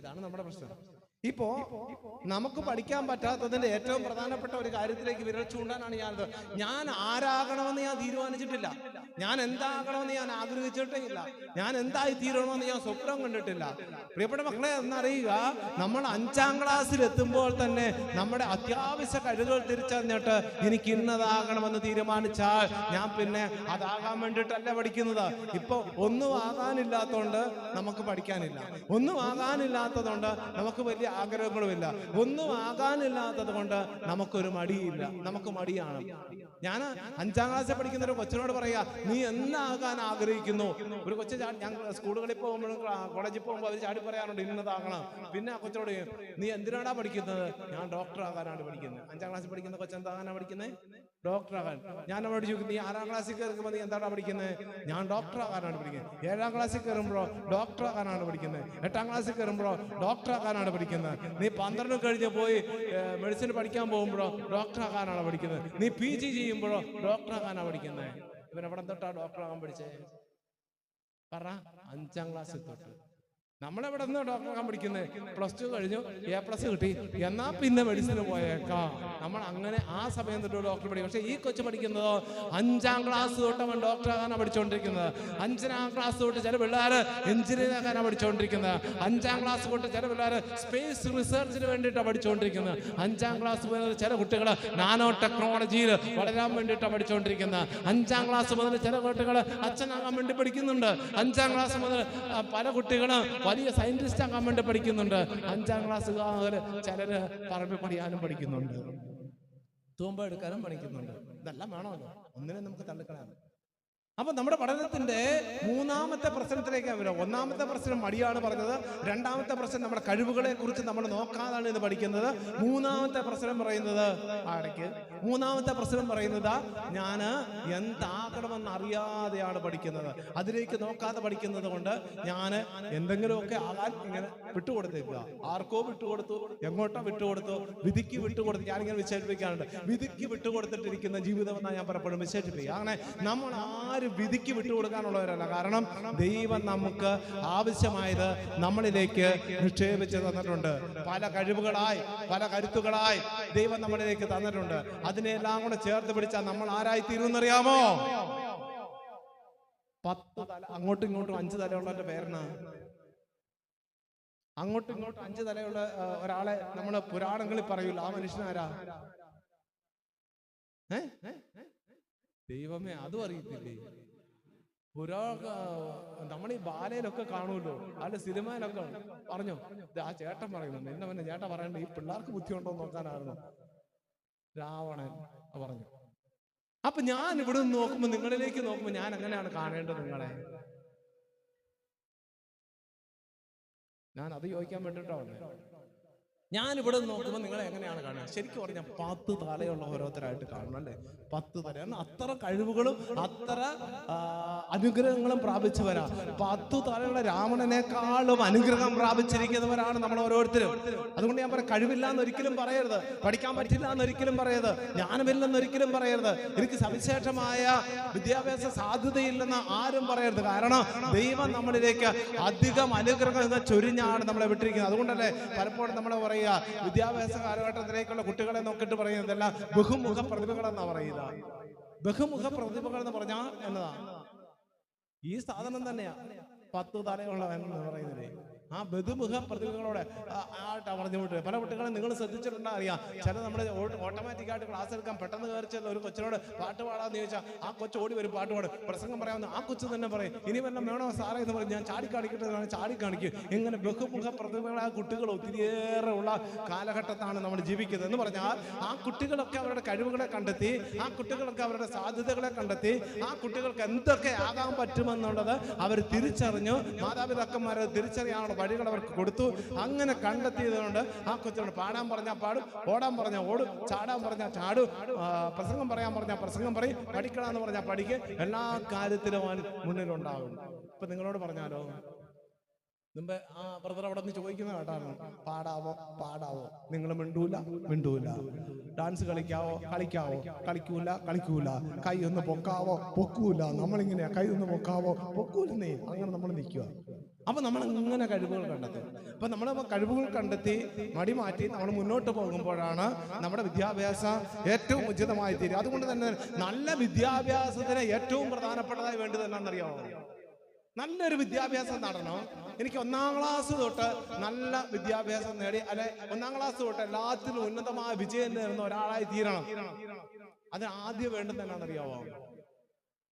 ഇതാണ് നമ്മുടെ പ്രശ്നം. ഇപ്പോ നമുക്ക് പഠിക്കാൻ പറ്റാത്തതിന്റെ ഏറ്റവും പ്രധാനപ്പെട്ട ഒരു കാര്യത്തിലേക്ക് വിരൽ ചൂണ്ടാനാണ് ഞാനത് ഞാൻ ആരാകണമെന്ന് ഞാൻ തീരുമാനിച്ചിട്ടില്ല. ഞാൻ എന്താകണമെന്ന് ഞാൻ ആഗ്രഹിച്ചിട്ടേ ഇല്ല ഞാൻ എന്തായി തീരണമെന്ന് ഞാൻ സ്വപ്നം കണ്ടിട്ടില്ല. പ്രിയപ്പെട്ട മക്കളെ എന്നറിയുക നമ്മൾ അഞ്ചാം ക്ലാസ്സിൽ എത്തുമ്പോൾ തന്നെ നമ്മുടെ അത്യാവശ്യ കഴിവുകൾ തിരിച്ചറിഞ്ഞിട്ട് എനിക്ക് ഇന്നതാകണമെന്ന് തീരുമാനിച്ചാൽ ഞാൻ പിന്നെ അതാകാൻ വേണ്ടിയിട്ടല്ല പഠിക്കുന്നത്. ഇപ്പൊ ഒന്നും ആകാനില്ലാത്തതുകൊണ്ട് നമുക്ക് പഠിക്കാനില്ല. ഒന്നും ആകാനില്ലാത്തതുകൊണ്ട് നമുക്ക് വലിയ ആഗ്രഹങ്ങളുമില്ല. ഒന്നും ആകാനില്ലാത്തത് കൊണ്ട് നമുക്കൊരു മടിയില്ല. നമുക്ക് മടിയാണ്. ഞാൻ അഞ്ചാം ക്ലാസ്സിൽ പഠിക്കുന്ന ഒരു കൊച്ചിനോട് പറയാ നീ എന്നാകാൻ ആഗ്രഹിക്കുന്നു? ഒരു കൊച്ചു ഞാൻ സ്കൂളുകളിൽ പോകുമ്പോഴും കോളേജിൽ പോകുമ്പോൾ അവർ ചാടി പറയാറുണ്ട് ഇന്നതാകണം പിന്നെ ആ കൊച്ചിനോട് നീ എന്തിനാടാ പഠിക്കുന്നത്? ഞാൻ ഡോക്ടർ ആകാനാണ് പഠിക്കുന്നത്. അഞ്ചാം ക്ലാസ്സിൽ പഠിക്കുന്ന കൊച്ചു എന്താകാനാണ് പഠിക്കുന്നത് ഡോക്ടർ ആകാൻ. ഞാൻ അവരോട് ചോദിക്കും നീ ആറാം ക്ലാസ്സിൽ കയറുമ്പോൾ നീ എന്താണ് പഠിക്കുന്നത് ഞാൻ ഡോക്ടർ ആകാനാണ് പഠിക്കുന്നത്. ഏഴാം ക്ലാസ്സിൽ കയറുമ്പോഴോ ഡോക്ടർ ആകാനാണ് പഠിക്കുന്നത്. എട്ടാം ക്ലാസ്സിൽ കയറുമ്പോഴോ ഡോക്ടർ ആകാനാണ് പഠിക്കുന്നത്. നീ പന്ത്രണ്ട് കഴിഞ്ഞ് പോയി മെഡിസിൻ പഠിക്കാൻ പോകുമ്പോഴോ ഡോക്ടർ ആകാനാണ് പഠിക്കുന്നത്? നീ പി ജി ചെയ്യുമ്പോഴോ ഡോക്ടർ ആകാനാണ് പഠിക്കുന്നത്? ഇവൻ എവിടെ തൊട്ടാ ഡോക്ടർ ആകാൻ പഠിച്ചേ? പറ അഞ്ചാം ക്ലാസ്സിൽ തൊട്ട്. നമ്മളെവിടെ നിന്ന് ഡോക്ടർ ആക്കാൻ പഠിക്കുന്നത് പ്ലസ് ടു കഴിഞ്ഞു. എ പ്ലസ് കിട്ടി. എന്നാ പിന്നെ മെഡിസിന് പോയേക്കാം. നമ്മൾ അങ്ങനെ ആ സമയം തൊട്ട് ഡോക്ടർ പഠിക്കും. പക്ഷേ ഈ കൊച്ചു പഠിക്കുന്നതോ അഞ്ചാം ക്ലാസ് തൊട്ട് അവൻ ഡോക്ടർ ആകാനാണ് പഠിച്ചുകൊണ്ടിരിക്കുന്നത് അഞ്ചാം ക്ലാസ് തൊട്ട് ചില പിള്ളേർ എഞ്ചിനീയർ ആകാനാണ് പഠിച്ചുകൊണ്ടിരിക്കുന്നത് അഞ്ചാം ക്ലാസ് തൊട്ട് ചില പിള്ളേർ സ്പേസ് റിസർച്ചിന് വേണ്ടിയിട്ടാണ് പഠിച്ചുകൊണ്ടിരിക്കുന്നത് അഞ്ചാം ക്ലാസ് മുതൽ ചില കുട്ടികൾ നാനോ ടെക്നോളജിയിൽ വളരാൻ വേണ്ടിയിട്ടാണ് പഠിച്ചുകൊണ്ടിരിക്കുന്നത് അഞ്ചാം ക്ലാസ് മുതൽ ചില കുട്ടികൾ അച്ഛനാകാൻ വേണ്ടി പഠിക്കുന്നുണ്ട്. അഞ്ചാം ക്ലാസ് മുതൽ പല കുട്ടികളും വലിയ സയന്റിസ്റ്റ് ആകാൻ വേണ്ടി പഠിക്കുന്നുണ്ട്. അഞ്ചാം ക്ലാസ് മുതൽ ചിലര് പറമ്പിൽ പണിയാനും പഠിക്കുന്നുണ്ട്. തൂമ്പ എടുക്കാനും പഠിക്കുന്നുണ്ട്. ഇതെല്ലാം വേണമല്ലോ. ഒന്നിനെ നമുക്ക് തള്ളിക്കളയാം അപ്പൊ നമ്മുടെ പഠനത്തിന്റെ മൂന്നാമത്തെ പ്രശ്നത്തിലേക്ക് വരാം. ഒന്നാമത്തെ പ്രശ്നം മടിയാണ് പറഞ്ഞത്. രണ്ടാമത്തെ പ്രശ്നം നമ്മുടെ കഴിവുകളെ കുറിച്ച് നമ്മൾ നോക്കാതാണ് ഇത് പഠിക്കുന്നത്. മൂന്നാമത്തെ പ്രശ്നം പറയുന്നത് ആടയ്ക്ക് മൂന്നാമത്തെ പ്രശ്നം പറയുന്നത് ഞാൻ എന്താകണമെന്ന് അറിയാതെയാണ് പഠിക്കുന്നത്. അതിലേക്ക് നോക്കാതെ പഠിക്കുന്നത് കൊണ്ട് ഞാൻ എന്തെങ്കിലുമൊക്കെ ആകാൻ ഇങ്ങനെ വിട്ടുകൊടുത്തേക്കുക ആർക്കോ വിട്ടുകൊടുത്തു എങ്ങോട്ടോ വിട്ടുകൊടുത്തു വിധിക്ക് വിട്ടുകൊടുത്തു ഞാനിങ്ങനെ വിശേഷിപ്പിക്കാറുണ്ട്. വിധിക്ക് വിട്ടുകൊടുത്തിട്ടിരിക്കുന്ന ജീവിതം എന്നാണ് ഞാൻ പലപ്പോഴും വിശേഷിപ്പിക്കുക. അങ്ങനെ നമ്മൾ ആരും വിധിക്ക് വിട്ടുകൊടുക്കാനുള്ളവരല്ല. കാരണം ദൈവം നമുക്ക് ആവശ്യമായത് നമ്മളിലേക്ക് നിക്ഷേപിച്ച് തന്നിട്ടുണ്ട്. പല കഴിവുകളായി പല കരുത്തുകളായി ദൈവം നമ്മളിലേക്ക് തന്നിട്ടുണ്ട്. അതിനെല്ലാം കൂടെ ചേർത്ത് പിടിച്ചാൽ നമ്മൾ ആരായി തീരുമെന്നറിയാമോ പത്ത് തല അങ്ങോട്ടും ഇങ്ങോട്ടും അഞ്ച് തലയുള്ളവരുടെ പേരാണ് അങ്ങോട്ടും ഇങ്ങോട്ടും അഞ്ച് തലയുള്ള ഒരാളെ നമ്മൾ പുരാണങ്ങളിൽ പറയൂല. ആ മനുഷ്യനാരാ? ഏ? ദൈവമേ അതും അറിയത്തില്ലേ? പുരാ നമ്മൾ ഈ ബാലയിലൊക്കെ കാണുമല്ലോ അല്ല സിനിമയിലൊക്കെ പറഞ്ഞോ? ആ ചേട്ടൻ പറയുന്നു എന്നെ പിന്നെ ചേട്ടൻ പറയണ്ട ഈ പിള്ളേർക്ക് ബുദ്ധിയുണ്ടോ നോക്കാനായിരുന്നു. രാവണൻ പറഞ്ഞു അപ്പൊ ഞാൻ ഇവിടെ നിന്ന് നോക്കുമ്പോ നിങ്ങളിലേക്ക് നോക്കുമ്പോ ഞാൻ എങ്ങനെയാണ് കാണേണ്ടത് നിങ്ങളെ? ഞാൻ അത് ചോദിക്കാൻ വേണ്ടിട്ടോ ഞാൻ ഇവിടെ നോക്കുമ്പോൾ നിങ്ങൾ എങ്ങനെയാണ് കാണുക? ശരിക്കും പറഞ്ഞാൽ പത്ത് തലയുള്ള ഓരോരുത്തരായിട്ട് കാണണം അല്ലേ? പത്ത് തല. അത്ര കഴിവുകളും അത്ര അനുഗ്രഹങ്ങളും പ്രാപിച്ചവരാ. പത്ത് തലയുള്ള രാവണനേക്കാളും അനുഗ്രഹം പ്രാപിച്ചിരിക്കുന്നവരാണ് നമ്മൾ ഓരോരുത്തരും. അതുകൊണ്ട് ഞാൻ പറയാം കഴിവില്ല എന്നൊരിക്കലും പറയരുത്. പഠിക്കാൻ പറ്റില്ല എന്നൊരിക്കലും പറയരുത്. ജ്ഞാനമില്ലെന്ന് ഒരിക്കലും പറയരുത്. എനിക്ക് സവിശേഷമായ വിദ്യാഭ്യാസ സാധ്യതയില്ലെന്ന് ആരും പറയരുത്. കാരണം ദൈവം നമ്മളിലേക്ക് അധികം അനുഗ്രഹം ചൊരിഞ്ഞാണ് നമ്മളെ വിട്ടിരിക്കുന്നത്. അതുകൊണ്ടല്ലേ പലപ്പോഴും നമ്മളെ നമ്മൾ പറയുക. വിദ്യാഭ്യാസ കാലഘട്ടത്തിലേക്കുള്ള കുട്ടികളെ നോക്കിയിട്ട് പറയുന്നതല്ല ബഹുമുഖ പ്രതിഭകൾ എന്നാ പറയുക. ബഹുമുഖ പ്രതിഭകൾ എന്ന് പറഞ്ഞാ എന്നതാ? ഈ സാധനം തന്നെയാ. പത്ത് തലയുള്ളവൻ എന്ന് പറയുന്നത്. ആ ബഹുമുഖ പ്രതിഭകളോട് ആ- ആയിട്ട് പറഞ്ഞു വിട്ടു പല കുട്ടികളെ നിങ്ങൾ ശ്രദ്ധിച്ചിട്ടുണ്ടോ അറിയാം? ചില നമ്മൾ ഓട്ടോമാറ്റിക് ആയിട്ട് ക്ലാസ് എടുക്കാൻ പെട്ടെന്ന് കയറി ഒരു കൊച്ചിനോട് പാട്ട് പാടാന്ന് ചോദിച്ചാൽ ആ കൊച്ചു ഓടി വരും പാട്ട് പാടും. പ്രസംഗം പറയാമെന്ന് ആ കൊച്ചു തന്നെ പറയും ഇനി വല്ലതും വേണോ സാറേ? എന്ന് പറയും. ഞാൻ ചാടി കാണിക്കട്ടെ ചാടി കാണിക്കും. ഇങ്ങനെ ബഹുമുഖ പ്രതിഭകളായ കുട്ടികൾ ഒത്തിരിയേറെ ഉള്ള കാലഘട്ടത്താണ് നമ്മൾ ജീവിക്കുന്നത് എന്ന് പറഞ്ഞാൽ ആ കുട്ടികളൊക്കെ അവരുടെ കഴിവുകളെ കണ്ടെത്തി ആ കുട്ടികളൊക്കെ അവരുടെ സാധ്യതകളെ കണ്ടെത്തി ആ കുട്ടികൾക്ക് എന്തൊക്കെ ആകാൻ പറ്റുമെന്നുള്ളത് അവർ തിരിച്ചറിഞ്ഞു. മാതാപിതാക്കന്മാരെ തിരിച്ചറിയാനുള്ള വഴികൾ അവർക്ക് കൊടുത്തു. അങ്ങനെ കണ്ടെത്തിയതുകൊണ്ട് ആ കൊച്ചിനോട് പാടാൻ പറഞ്ഞാൽ പാടും ഓടാൻ പറഞ്ഞാൽ ഓടും ചാടാൻ പറഞ്ഞാൽ ചാടും പ്രസംഗം പറയാൻ പറഞ്ഞാൽ പ്രസംഗം പറയും പഠിക്കണമെന്ന് പറഞ്ഞാൽ പഠിക്കും. എല്ലാ കാര്യത്തിലും അവൻ മുന്നിലുണ്ടാവും. ഇപ്പൊ നിങ്ങളോട് പറഞ്ഞാലോ? മുമ്പ് ആ ബ്രദർ അവിടെ നിന്ന് ചോദിക്കുന്ന കേട്ടാണ്. പാടാവോ? പാടാവോ? നിങ്ങൾ മിണ്ടൂല മിണ്ടൂല. ഡാൻസ് കളിക്കാവോ? കളിക്കാവോ? കളിക്കൂല കളിക്കൂല. കൈ ഒന്ന് പൊക്കാവോ? പൊക്കൂല. നമ്മളിങ്ങനെയാ. കൈ ഒന്ന് പൊക്കാവോ? പൊക്കൂലെന്നേ. അങ്ങനെ നമ്മൾ നിൽക്കുക അപ്പൊ നമ്മൾ ഇങ്ങനെ കഴിവുകൾ കണ്ടെത്തി. അപ്പൊ നമ്മൾ കഴിവുകൾ കണ്ടെത്തി മടി മാറ്റി നമ്മൾ മുന്നോട്ട് പോകുമ്പോഴാണ് നമ്മുടെ വിദ്യാഭ്യാസം ഏറ്റവും ഉചിതമായി തീരുക. അതുകൊണ്ട് തന്നെ നല്ല വിദ്യാഭ്യാസത്തിന് ഏറ്റവും പ്രധാനപ്പെട്ടതായി വേണ്ടത് എന്നാണെന്നറിയാമോ നല്ലൊരു വിദ്യാഭ്യാസം നടണം. എനിക്ക് ഒന്നാം ക്ലാസ് തൊട്ട് നല്ല വിദ്യാഭ്യാസം നേടി അല്ലെ ഒന്നാം ക്ലാസ് തൊട്ട് എല്ലാത്തിലും ഉന്നതമായ വിജയം നേടുന്ന ഒരാളായി തീരണം. അതിന് ആദ്യം വേണ്ടത് എന്നാണെന്നറിയാമോ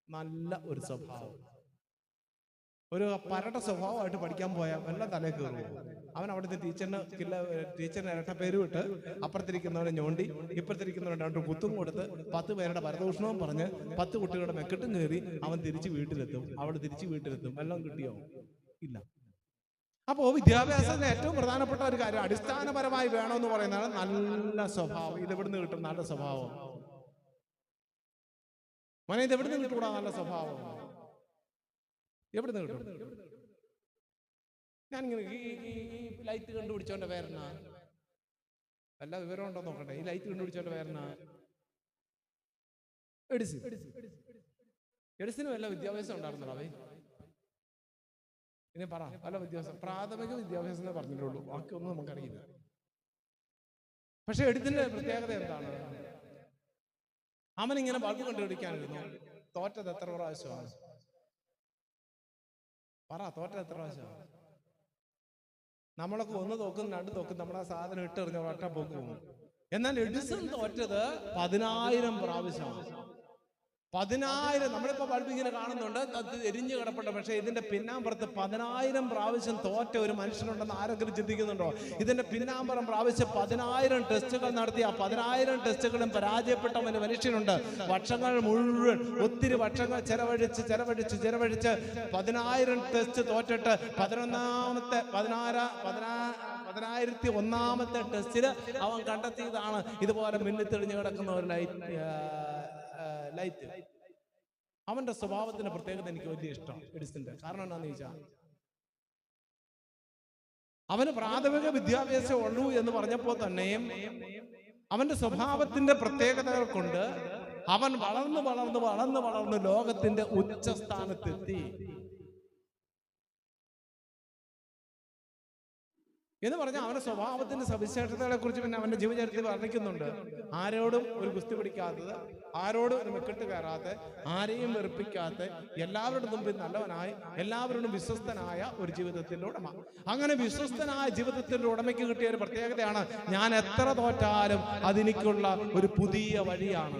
നല്ല ഒരു സ്വഭാവം. ഒരു പരട സ്വഭാവമായിട്ട് പഠിക്കാൻ പോയാൽ വല്ല തലേ കയറുമോ അവൻ അവിടുത്തെ ടീച്ചറിന് കില്ല ടീച്ചറിന് ഇരട്ട പേര് വിട്ട് അപ്പുറത്തിരിക്കുന്നവനെ ഞോണ്ടി ഇപ്പുറത്തിരിക്കുന്നവനെ രണ്ട് കുത്തും കൊടുത്ത് പത്ത് പേരുടെ ഭരതൂഷണവും പറഞ്ഞ് പത്ത് കുട്ടികളുടെ മെക്കെട്ടും കയറി അവൻ തിരിച്ച് വീട്ടിലെത്തും. അവിടെ തിരിച്ച് വീട്ടിലെത്തും. എല്ലാം കിട്ടിയോ? ഇല്ല. അപ്പോ വിദ്യാഭ്യാസത്തിന് ഏറ്റവും പ്രധാനപ്പെട്ട ഒരു കാര്യം അടിസ്ഥാനപരമായി വേണമെന്ന് പറയുന്നത് നല്ല സ്വഭാവം. ഇത് എവിടുന്ന് കിട്ടും? നല്ല സ്വഭാവം. മോനെ ഇത് എവിടുന്ന് കിട്ടൂടാ? നല്ല സ്വഭാവം. എവിടുന്ന് കിട്ടും? ഞാനിങ്ങനെ ഈ ലൈറ്റ് കണ്ടുപിടിച്ചോന്റെ പേരെന്നാ? വല്ല വിവരം ഉണ്ടോ നോക്കട്ടെ. ഈ ലൈറ്റ് കണ്ടുപിടിച്ചോന്റെ പേരെന്നാ? എഡിസിൻ എഡിസിന് വല്ല വിദ്യാഭ്യാസം ഉണ്ടായിരുന്നല്ലോ അവേ പിന്നെ പറ വല്ല വിദ്യാഭ്യാസം പ്രാഥമിക വിദ്യാഭ്യാസം പറഞ്ഞിട്ടുള്ളൂ. ബാക്കിയൊന്നും നമുക്കറിയില്ല. പക്ഷെ എഡിസിന്റെ പ്രത്യേകത എന്താണ്? അവൻ ഇങ്ങനെ ബൾബ് തോറ്റത് എത്ര പ്രാവശ്യമാണ്? പറ തോറ്റ എത്ര പ്രാവശ്യം? നമ്മളൊക്കെ ഒന്ന് തോക്കും രണ്ട് തോക്കും നമ്മളെ ആ സാധനം ഇട്ടെറിഞ്ഞ ഒറ്റ പൊക്കും. പോകും എന്നാൽ എഡിസൺ തോറ്റത് പതിനായിരം പ്രാവശ്യമാണ്. പതിനായിരം നമ്മളിപ്പോ ബൾബ് ഇങ്ങനെ കാണുന്നുണ്ട്. അത് എരിഞ്ഞു കിടപ്പുണ്ട്. പക്ഷേ ഇതിന്റെ പിന്നാമ്പുറത്ത് പതിനായിരം പ്രാവശ്യം തോറ്റ ഒരു മനുഷ്യനുണ്ടെന്ന് ആരെങ്കിലും ചിന്തിക്കുന്നുണ്ടോ? ഇതിന്റെ പിന്നാമ്പുറം പ്രാവശ്യം പതിനായിരം ടെസ്റ്റുകൾ നടത്തി ആ പതിനായിരം ടെസ്റ്റുകളും പരാജയപ്പെട്ട ഒരു മനുഷ്യനുണ്ട്. വർഷങ്ങൾ മുഴുവൻ ഒത്തിരി വർഷങ്ങൾ ചെലവഴിച്ച് ചെലവഴിച്ച് ചെലവഴിച്ച് പതിനായിരം ടെസ്റ്റ് തോറ്റിട്ട് പതിനൊന്നാമത്തെ പതിനാറ് പതിനാ പതിനായിരത്തി ഒന്നാമത്തെ ടെസ്റ്റിൽ അവൻ കണ്ടെത്തിയതാണ്. ഇതുപോലെ മിന്നിത്തെളിഞ്ഞു കിടക്കുന്ന ഒരു ലൈറ്റ് ലൈറ്റ്. അവന്റെ സ്വഭാവത്തിന്റെ പ്രത്യേകത എനിക്ക് വലിയ ഇഷ്ടം എഡിസന്റെ. കാരണം എന്താണെന്ന് ചോദിച്ചാൽ അവന് പ്രാഥമിക വിദ്യാഭ്യാസം ഉള്ളൂ എന്ന് പറഞ്ഞപ്പോൾ തന്നെയും അവന്റെ സ്വഭാവത്തിന്റെ പ്രത്യേകതകൾ കൊണ്ട് അവൻ വളർന്ന് വളർന്ന് വളർന്ന് വളർന്ന് ലോകത്തിന്റെ ഉച്ചസ്ഥാനത്തെത്തി. എന്ന് പറഞ്ഞാൽ അവന്റെ സ്വഭാവത്തിന്റെ സവിശേഷതകളെ കുറിച്ച് പിന്നെ അവന്റെ ജീവചരിത്രത്തിൽ വർണിക്കുന്നുണ്ട്. ആരോടും ഒരു ഗുസ്തി പിടിക്കാത്തത് ആരോടും ഒരു മെക്കിട്ട് കയറാത്ത ആരെയും വെറുപ്പിക്കാത്ത എല്ലാവരുടെ മുമ്പിൽ നല്ലവനായി എല്ലാവരോടും വിശ്വസ്തനായ ഒരു ജീവിതത്തിന്റെ ഉടമ. അങ്ങനെ വിശ്വസ്തനായ ജീവിതത്തിന്റെ ഉടമയ്ക്ക് കിട്ടിയ ഒരു പ്രത്യേകതയാണ് ഞാൻ എത്ര തോറ്റാലും അതെനിക്കുള്ള ഒരു പുതിയ വഴിയാണ്.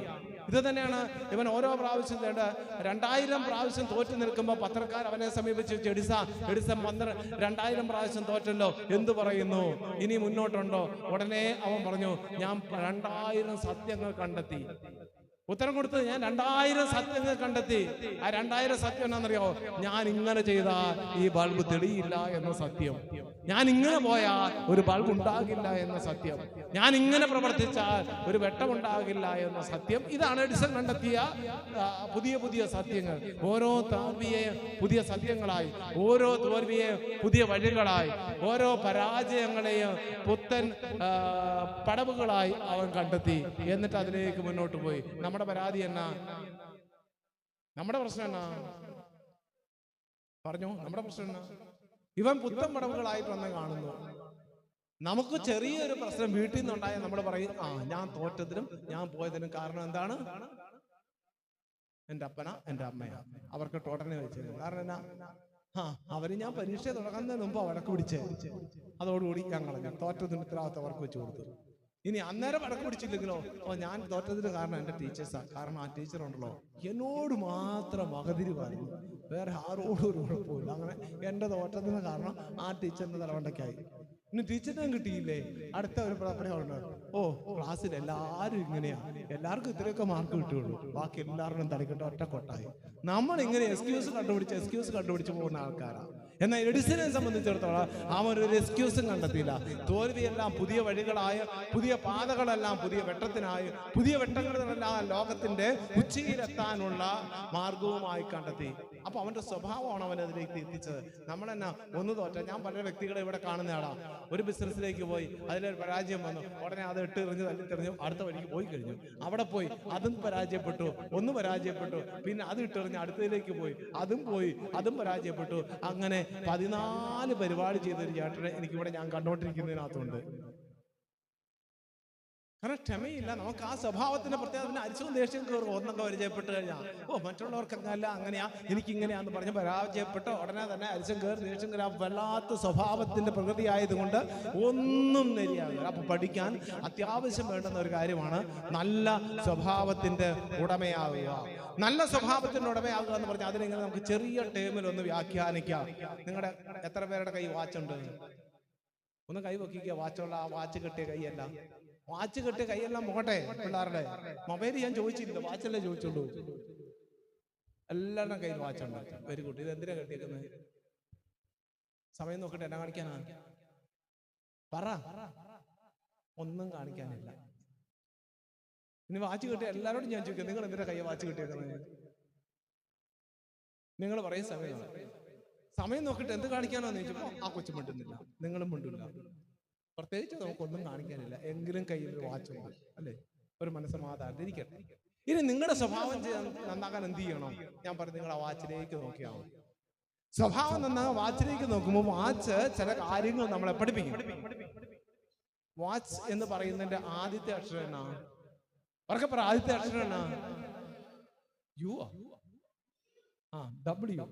ഇത് തന്നെയാണ് ഇവൻ ഓരോ പ്രാവശ്യം തേണ്ട രണ്ടായിരം പ്രാവശ്യം തോറ്റു നിൽക്കുമ്പോൾ പത്രക്കാർ അവനെ സമീപിച്ച് ചെടിസ എടിസ പന്ത്രണ്ട് രണ്ടായിരം പ്രാവശ്യം തോറ്റല്ലോ. എന്തു പറയുന്നു? ഇനി മുന്നോട്ടുണ്ടോ? ഉടനെ അവൻ പറഞ്ഞു ഞാൻ രണ്ടായിരം സത്യങ്ങൾ കണ്ടെത്തി. ഉത്തരം കൊടുത്തത് ഞാൻ രണ്ടായിരം സത്യങ്ങൾ കണ്ടെത്തി. ആ രണ്ടായിരം സത്യം എന്നാണെന്നറിയോ ഞാൻ ഇങ്ങനെ ചെയ്താൽ ഈ ബൾബ് തെളിയില്ല എന്ന സത്യം. ഞാൻ ഇങ്ങനെ പോയാൽ ഒരു ബൾബ് ഉണ്ടാകില്ല എന്ന സത്യം. ഞാൻ ഇങ്ങനെ പ്രവർത്തിച്ചാൽ ഒരു വെട്ടം ഉണ്ടാകില്ല എന്ന സത്യം. ഇതാണ് എഡിസൺ കണ്ടെത്തിയ പുതിയ പുതിയ സത്യങ്ങൾ. ഓരോ തോൽവിയെ പുതിയ സത്യങ്ങളായി ഓരോ തോൽവിയെ പുതിയ വഴികളായി ഓരോ പരാജയങ്ങളെയും പുത്തൻ പടവുകളായി അവൻ കണ്ടെത്തി. എന്നിട്ട് അതിലേക്ക് മുന്നോട്ട് പോയി. നമ്മുടെ പരാതി എന്നാ? നമ്മുടെ പ്രശ്നം എന്നാ? പറഞ്ഞു നമ്മുടെ പ്രശ്നം എന്നാ? ഇവൻ പുത്തൻ പടവുകളായിട്ട് വന്ന് കാണുന്നു. നമുക്ക് ചെറിയൊരു പ്രശ്നം വീട്ടിൽ നിന്നുണ്ടായ നമ്മൾ പറയും ആ ഞാൻ തോറ്റതിനും ഞാൻ പോയതിനും കാരണം എന്താണ്? എന്റെ അപ്പന എന്റെ അമ്മയാ. അവർക്ക് ടോട്ടനെ വെച്ചത് കാരണം എന്നാ? ആ അവർ ഞാൻ പരീക്ഷ തുടങ്ങുന്നതിന് മുമ്പ് വഴക്ക് പിടിച്ചേ. അതോടുകൂടി കളഞ്ഞു തോറ്റതിന് ഉത്തരവാദിത്തം അവർക്ക് വെച്ച് കൊടുത്തു. ഇനി അന്നേരം വടക്ക് പിടിച്ചില്ലെങ്കിലോ? ഓ ഞാൻ തോറ്റതിന് കാരണം എന്റെ ടീച്ചേഴ്സാ. കാരണം ആ ടീച്ചർ ഉണ്ടല്ലോ എന്നോട് മാത്രം വകതിരിവായിരുന്നു വേറെ ആരോടും ഒരു കുഴപ്പമില്ല അങ്ങനെ എന്റെ തോറ്റതിന് കാരണം ആ ടീച്ചറിന്റെ തലവണ്ടക്കായി ഇനി ടീച്ചറിനും കിട്ടിയില്ലേ? അടുത്ത ഒരു പ്രവർത്തനമുണ്ട് ഓ ക്ലാസ്സിൽ എല്ലാവരും ഇങ്ങനെയാ. എല്ലാവർക്കും ഇത്രയൊക്കെ മാർക്ക് കിട്ടുള്ളൂ ബാക്കി എല്ലാവരുടെയും തലക്കിട്ട് ഒറ്റ കൊട്ടായി നമ്മൾ ഇങ്ങനെ എക്സ്ക്യൂസ് കണ്ടുപിടിച്ച് എക്സ്ക്യൂസ് കണ്ടുപിടിച്ച് പോകുന്ന ആൾക്കാരാ. എന്നാൽ എഡിസിനെ സംബന്ധിച്ചിടത്തോളം അവൻ ഒരു എക്സ്ക്യൂസും കണ്ടെത്തിയില്ല. തോൽവിയെല്ലാം പുതിയ വഴികളായ പുതിയ പാതകളെല്ലാം പുതിയ വെട്ടത്തിനായി പുതിയ വെട്ടങ്ങളെല്ലാം ലോകത്തിന്റെ ഉച്ചയിലെത്താനുള്ള മാർഗവുമായി കണ്ടെത്തി. അപ്പൊ അവന്റെ സ്വഭാവമാണ് അവൻ അതിലേക്ക് എത്തിച്ചത്. നമ്മളെന്നാ ഒന്ന് തോറ്റ. ഞാൻ പല വ്യക്തികളെ ഇവിടെ കാണുന്നയാളാ. ഒരു ബിസിനസ്സിലേക്ക് പോയി അതിലൊരു പരാജയം വന്നു. ഉടനെ അത് ഇട്ട് എറിഞ്ഞു തല്ലിത്തെറിഞ്ഞു അടുത്ത വഴിക്ക് പോയി കഴിഞ്ഞു. അവിടെ പോയി അതും പരാജയപ്പെട്ടു ഒന്ന് പരാജയപ്പെട്ടു. പിന്നെ അത് ഇട്ടെറിഞ്ഞ് അടുത്തതിലേക്ക് പോയി അതും പോയി അതും പരാജയപ്പെട്ടു. അങ്ങനെ പതിനാല് പരിപാടി ചെയ്തൊരു ചേട്ടനെ എനിക്കിവിടെ ഞാൻ കണ്ടോണ്ടിരിക്കുന്നതിനകത്തുണ്ട്. കാരണം ക്ഷമയില്ല. നമുക്ക് ആ സ്വഭാവത്തിന്റെ പ്രത്യേകത അരിശവും ദേഷ്യം കയറും ഒന്നൊക്കെ പരിചയപ്പെട്ട് കഴിഞ്ഞാൽ ഓ മറ്റുള്ളവർക്ക് അങ്ങനല്ല അങ്ങനെയാ എനിക്കിങ്ങനെയാന്ന് പറഞ്ഞ് പരാജയപ്പെട്ട് ഉടനെ തന്നെ അരിച്ചും കയറി ദേഷ്യം കയറി ആ വല്ലാത്ത സ്വഭാവത്തിന്റെ പ്രകൃതി ആയതുകൊണ്ട് ഒന്നും നെരിയാകില്ല അപ്പൊ പഠിക്കാൻ അത്യാവശ്യം വേണ്ടുന്ന ഒരു കാര്യമാണ് നല്ല സ്വഭാവത്തിന്റെ ഉടമയാവുക. നല്ല സ്വഭാവത്തിന്റെ ഉടമയാവുക എന്ന് പറഞ്ഞാൽ അതിനെങ്ങനെ നമുക്ക് ചെറിയ ടേമിൽ ഒന്ന് വ്യാഖ്യാനിക്കാം. നിങ്ങളുടെ എത്ര പേരുടെ കൈ വാച്ചുണ്ട്? ഒന്ന് കൈ വെക്കിക്കുക വാച്ചുള്ള ആ വാച്ച് കെട്ടിയ കൈയല്ല. വാച്ച് കെട്ട് കൈയെല്ലാം പോകട്ടെ പിള്ളേരുടെ? മൊബൈൽ ഞാൻ ചോദിച്ചില്ല വാച്ചല്ലേ ചോദിച്ചുള്ളൂ എല്ലാവരുടെ കയ്യിൽ വാച്ചുണ്ട്. Very good. ഇത് എന്തിനാ കെട്ടിയിരുന്നത് സമയം നോക്കട്ടെ എന്നാ കാണിക്കാനാ? പറ. ഒന്നും കാണിക്കാനില്ല. ഇനി വാച്ച് കിട്ടിയ എല്ലാവരോടും ഞാൻ ചോദിക്കാം നിങ്ങൾ എന്തിനാ കൈ വാച്ച് കിട്ടിയേക്കുന്നത്? നിങ്ങൾ പറയും സമയം സമയം നോക്കിയിട്ട് എന്ത് കാണിക്കാനോ ചോദിച്ചപ്പോ ആ കൊച്ചു മിണ്ടുന്നില്ല. നിങ്ങളും മിണ്ടില്ല പ്രത്യേകിച്ച് നമുക്കൊന്നും കാണിക്കാനില്ല. എങ്കിലും കയ്യിൽ ഒരു വാച്ച് മാറി അല്ലേ? ഒരു മനസ്സമാധാനം ഇരിക്കട്ടെ. ഇനി നിങ്ങളുടെ സ്വഭാവം നന്നാക്കാൻ എന്ത് ചെയ്യണം? ഞാൻ പറഞ്ഞു നിങ്ങൾ ആ വാച്ചിലേക്ക് നോക്കിയാൽ മതി. സ്വഭാവം നന്നാകാൻ വാച്ചിലേക്ക് നോക്കുമ്പോൾ വാച്ച് ചില കാര്യങ്ങൾ നമ്മളെ പഠിപ്പിക്കും. വാച്ച് എന്ന് പറയുന്നതിന്റെ ആദ്യത്തെ അക്ഷരം എന്നാ? ഉറക്കെ പറ ആദ്യത്തെ അക്ഷരം എന്നാ? യു ആ. ഡബ്ല്യു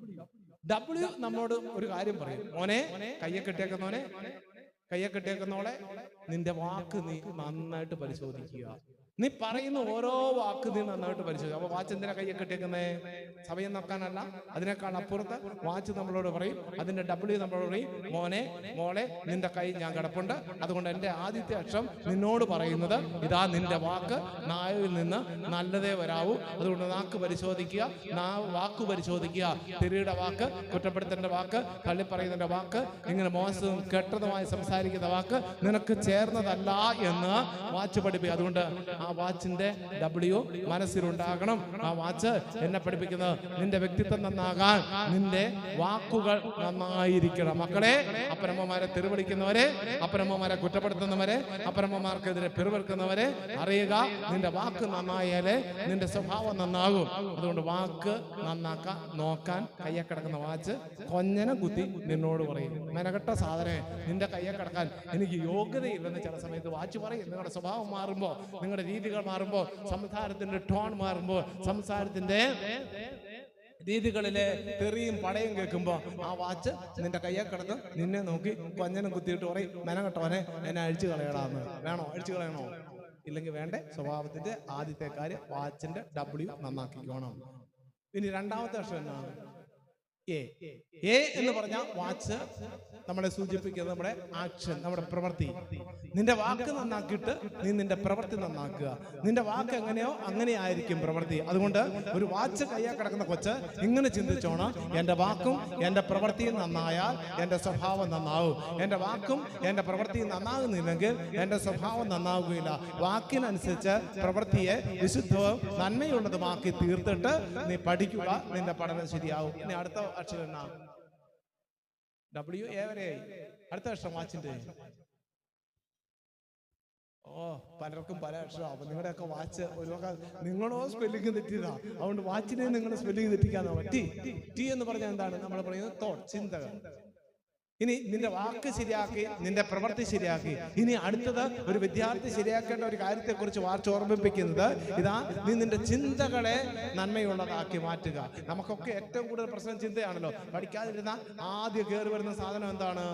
ഡബ്ല്യു നമ്മളോട് ഒരു കാര്യം പറയും. മോനെ കയ്യെ കെട്ടിയേക്കുന്നോനെ കയ്യെ കെട്ടിയേക്കുന്നോളെ നിന്റെ വാക്ക് നീ നന്നായിട്ട് പരിശോധിക്കുക. നീ പറയുന്ന ഓരോ വാക്ക് നീ നന്നായിട്ട് പരിശോധിച്ചു. അപ്പൊ വാച്ച് എന്തിനാ കയ്യെ കെട്ടിയേക്കുന്നേ? സമയം നോക്കാനല്ല അതിനേക്കാൾ അപ്പുറത്ത് വാച്ച് നമ്മളോട് പറയും. അതിന്റെ ഡബ്ല്യു നമ്മളോട് പറയും. മോനെ മോളെ നിന്റെ കൈ ഞാൻ കിടപ്പുണ്ട്. അതുകൊണ്ട് എന്റെ ആദ്യത്തെ അക്ഷം നിന്നോട് പറയുന്നത് ഇതാ നിന്റെ വാക്ക്. നായവിൽ നിന്ന് നല്ലതേ വരാവൂ. അതുകൊണ്ട് നാക്ക് പരിശോധിക്കുക. നാ വാക്ക് പരിശോധിക്കുക. തിരിയുടെ വാക്ക് കുറ്റപ്പെടുത്തേണ്ട വാക്ക് തള്ളിപ്പറയുന്നതിന്റെ വാക്ക് ഇങ്ങനെ മോശവും കെട്ടതുമായി സംസാരിക്കുന്ന വാക്ക് നിനക്ക് ചേർന്നതല്ല എന്ന് വാച്ച് പഠിപ്പിക്കുക. അതുകൊണ്ട് ആ വാച്ചിന്റെ ഡബ്ല്യു മനസ്സിലുണ്ടാകണം. ആ വാച്ച് എന്നെ പഠിപ്പിക്കുന്നത് നിന്റെ വ്യക്തിത്വം നന്നാകാൻ നിന്റെ വാക്കുകൾ നന്നായിരിക്കണം. മക്കളെ അപ്പനമ്മമാരെ തെരുവിളിക്കുന്നവരെ അപ്പനമ്മമാരെ കുറ്റപ്പെടുത്തുന്നവരെ അപ്പനമ്മമാർക്കെതിരെ പിറുവെറുക്കുന്നവരെ അറിയുക. നിന്റെ വാക്ക് നന്നായാലേ നിന്റെ സ്വഭാവം നന്നാകും. അതുകൊണ്ട് വാക്ക് നന്നാക്കാൻ നോക്കാൻ കയ്യെ കിടക്കുന്ന വാച്ച് കൊഞ്ഞനെ കുത്തി നിന്നോട് പറയും. മെനകെട്ട സാധനം നിന്റെ കയ്യെ കിടക്കാൻ എനിക്ക് യോഗ്യതയില്ലെന്ന് ചില സമയത്ത് വാച്ച് പറയും. നിങ്ങളുടെ സ്വഭാവം മാറുമ്പോൾ നിങ്ങളുടെ രീതികൾ മാറുമ്പോൾ സംസാരത്തിന്റെ ടോൺ മാറുമ്പോൾ സംസാരത്തിന്റെ രീതികളിലെ തെറിയും പടയും കേൾക്കുമ്പോ ആ വാച്ച് നിന്റെ കയ്യെ കിടന്ന് നിന്നെ നോക്കി പഞ്ഞനും കുത്തിയിട്ട് പറയും മെനകെട്ടവനെ എന്നെ അഴിച്ചു കളയടാന്ന്. വേണോ? അഴിച്ചു കളയണോ? ഇല്ലെങ്കിൽ വേണ്ട സ്വഭാവത്തിന്റെ ആദ്യത്തെ കാര്യം വാച്ചിന്റെ ഡബ്ല്യു നന്നാക്കിക്കോണം. ഇനി രണ്ടാമത്തെ വർഷം എന്നാണ് എ എ എന്ന് പറഞ്ഞ വാച്ച് നമ്മളെ സൂചിപ്പിക്കുന്നത് നമ്മുടെ ആക്ഷൻ നമ്മുടെ പ്രവൃത്തി. നിന്റെ വാക്ക് നന്നാക്കിയിട്ട് നീ നിന്റെ പ്രവൃത്തി നന്നാക്കുക. നിന്റെ വാക്ക് എങ്ങനെയോ അങ്ങനെ ആയിരിക്കും പ്രവൃത്തി. അതുകൊണ്ട് ഒരു വാച്ച് കയ്യാ കിടക്കുന്ന കൊച്ച് ഇങ്ങനെ ചിന്തിച്ചോണം. എന്റെ വാക്കും എന്റെ പ്രവൃത്തിയും നന്നായാൽ എന്റെ സ്വഭാവം നന്നാവും. എന്റെ വാക്കും എന്റെ പ്രവൃത്തിയും നന്നാകുന്നില്ലെങ്കിൽ എന്റെ സ്വഭാവം നന്നാവുകയില്ല. വാക്കിനനുസരിച്ച് പ്രവൃത്തിയെ വിശുദ്ധവും നന്മയുള്ളതുമാക്കി തീർത്തിട്ട് നീ പഠിക്കുക നിന്റെ പഠനം ശരിയാവും. ഇനി അടുത്ത അക്ഷരം ഡബ്ല്യു എ അടുത്ത അക്ഷരം വാച്ചിന്റെ ഓ പലർക്കും പല അക്ഷരം. അപ്പൊ നിങ്ങളുടെയൊക്കെ വാച്ച് ഒരു നിങ്ങളോ സ്പെല്ലിംഗ് തെറ്റിയതാ. അതുകൊണ്ട് വാച്ചിനെ നിങ്ങൾ സ്പെല്ലിംഗ് തെറ്റിക്കാന്നോ ടി ടി എന്ന് പറഞ്ഞാൽ എന്താണ്? നമ്മൾ പറയുന്നത് തോട്ട് ചിന്തകൾ. ഇനി നിന്റെ വാക്ക് ശരിയാക്കി നിന്റെ പ്രവൃത്തി ശരിയാക്കി. ഇനി അടുത്തത് ഒരു വിദ്യാർത്ഥി ശരിയാക്കേണ്ട ഒരു കാര്യത്തെക്കുറിച്ച് വാർച്ച ഓർമ്മിപ്പിക്കുന്നത് ഇതാ നീ നിന്റെ ചിന്തകളെ നന്മയുള്ളതാക്കി മാറ്റുക. നമുക്കൊക്കെ ഏറ്റവും കൂടുതൽ പ്രശ്നം ചിന്തയാണല്ലോ. പഠിക്കാതിരുന്ന ആദ്യം കയറി വരുന്ന സാധനം എന്താണ്?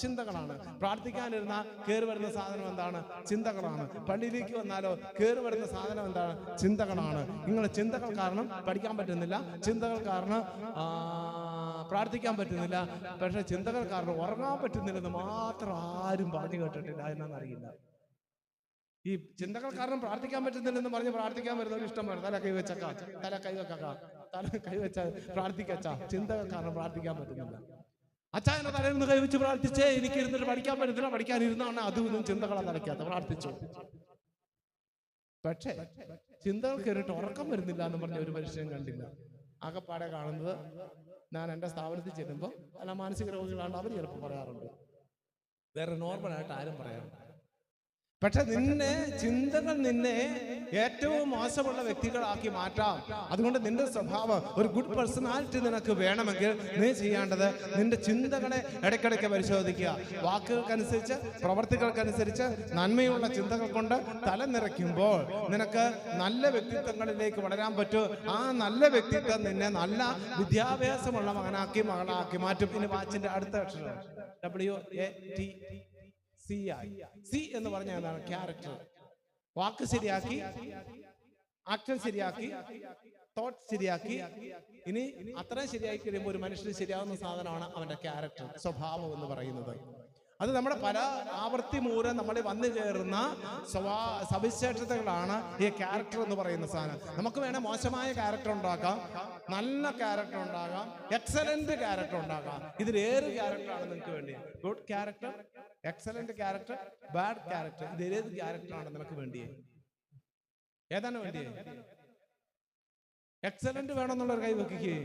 ചിന്തകളാണ്. പ്രാർത്ഥിക്കാനിരുന്ന കയറി വരുന്ന സാധനം എന്താണ്? ചിന്തകളാണ്. പള്ളിയിലേക്ക് വന്നാലോ കയറി വരുന്ന സാധനം എന്താണ്? ചിന്തകളാണ്. നിങ്ങളുടെ ചിന്തകൾ കാരണം പഠിക്കാൻ പറ്റുന്നില്ല. ചിന്തകൾ കാരണം പ്രാർത്ഥിക്കാൻ പറ്റുന്നില്ല. പക്ഷെ ചിന്തകൾ കാരണം ഉറങ്ങാൻ പറ്റുന്നില്ലെന്ന് മാത്രം ആരും പറഞ്ഞു കേട്ടിട്ടില്ല. എന്നറിയില്ല ഈ ചിന്തകൾ കാരണം പ്രാർത്ഥിക്കാൻ പറ്റുന്നില്ലെന്ന് പറഞ്ഞ് പ്രാർത്ഥിക്കാൻ വരുന്നവർ ഇഷ്ടം വരും തല കൈവച്ചക്ക തല കൈവക്ക തല കൈവച്ച പ്രാർത്ഥിക്കച്ച. ചിന്തകൾ കാരണം പ്രാർത്ഥിക്കാൻ പറ്റുന്നില്ല. അച്ഛാ എന്നെ തലയിൽ നിന്ന് കൈവച്ച് പ്രാർത്ഥിച്ചേ. എനിക്ക് ഇരുന്നിട്ട് പഠിക്കാൻ പറ്റുന്നില്ല പഠിക്കാൻ ഇരുന്നാണ് അതും ഇതും ചിന്തകളെ തലയ്ക്കാത്ത പ്രാർത്ഥിച്ചു. പക്ഷേ ചിന്തകൾ കയറിയിട്ട് ഉറക്കം വരുന്നില്ല എന്ന് പറഞ്ഞ ഒരു മനുഷ്യൻ കണ്ടില്ല. ആകെപ്പാടെ കാണുന്നത് ഞാൻ എന്റെ സ്ഥാപനത്തിൽ ചെല്ലുമ്പോൾ അല്ല മാനസിക രോഗികളാണ് അവർ ചിലപ്പോൾ പറയാറുണ്ട്. വേറെ നോർമലായിട്ട് ആരും പറയാറുണ്ട് പക്ഷെ നിന്നെ ചിന്തകൾ നിന്നെ ഏറ്റവും മോശമുള്ള വ്യക്തികളാക്കി മാറ്റാം. അതുകൊണ്ട് നിന്റെ സ്വഭാവം ഒരു ഗുഡ് പേഴ്സണാലിറ്റി നിനക്ക് വേണമെങ്കിൽ നീ ചെയ്യേണ്ടത് നിന്റെ ചിന്തകളെ ഇടയ്ക്കിടയ്ക്ക് പരിശോധിക്കുക. വാക്കുകൾക്കനുസരിച്ച് പ്രവർത്തികൾക്കനുസരിച്ച് നന്മയുള്ള ചിന്തകൾ കൊണ്ട് തല നിറയ്ക്കുമ്പോൾ നിനക്ക് നല്ല വ്യക്തിത്വങ്ങളിലേക്ക് വളരാൻ പറ്റും. ആ നല്ല വ്യക്തിത്വം നിന്നെ നല്ല വിദ്യാഭ്യാസമുള്ള മകനാക്കി മകളാക്കി മാറ്റും. ഇനി വാച്ചിന്റെ അടുത്ത അക്ഷരം. ഡബ്ല്യു എ ടി സി ആയി. സി എന്ന് പറഞ്ഞാൽ എന്താണ്? ക്യാരക്ടർ വാക്ക് ശരിയാക്കി ആക്ഷൻ ശരിയാക്കി തോട്ട് ശരിയാക്കി. ഇനി അത്രയും ശരിയാക്കി കഴിയുമ്പോൾ ഒരു മനുഷ്യന് ശരിയാവുന്ന സാധനമാണ് അവന്റെ ക്യാരക്ടർ സ്വഭാവം എന്ന് പറയുന്നത്. അത് നമ്മുടെ പല ആവർത്തി മൂലം നമ്മളെ വന്നു കയറുന്ന സ്വഭാ സവിശേഷതകളാണ് ഈ ക്യാരക്ടർ എന്ന് പറയുന്ന സാധനം. നമുക്ക് വേണേൽ മോശമായ ക്യാരക്ടർ ഉണ്ടാക്കാം നല്ല ക്യാരക്ടർ ഉണ്ടാകാം എക്സലന്റ് ക്യാരക്ടർ ഉണ്ടാകാം ഇതിലേറെ ക്യാരക്ടർ ആണ് നിങ്ങൾക്ക് വേണ്ടി good character excellent character bad character ഇത് ക്യാരക്ടർ ആണ് നിനക്ക് വേണ്ടിയേ? ഏതാണ് വേണ്ടിയേ? എക്സലന്റ് വേണമെന്നുള്ളൊരു കൈ വെക്കുകയെ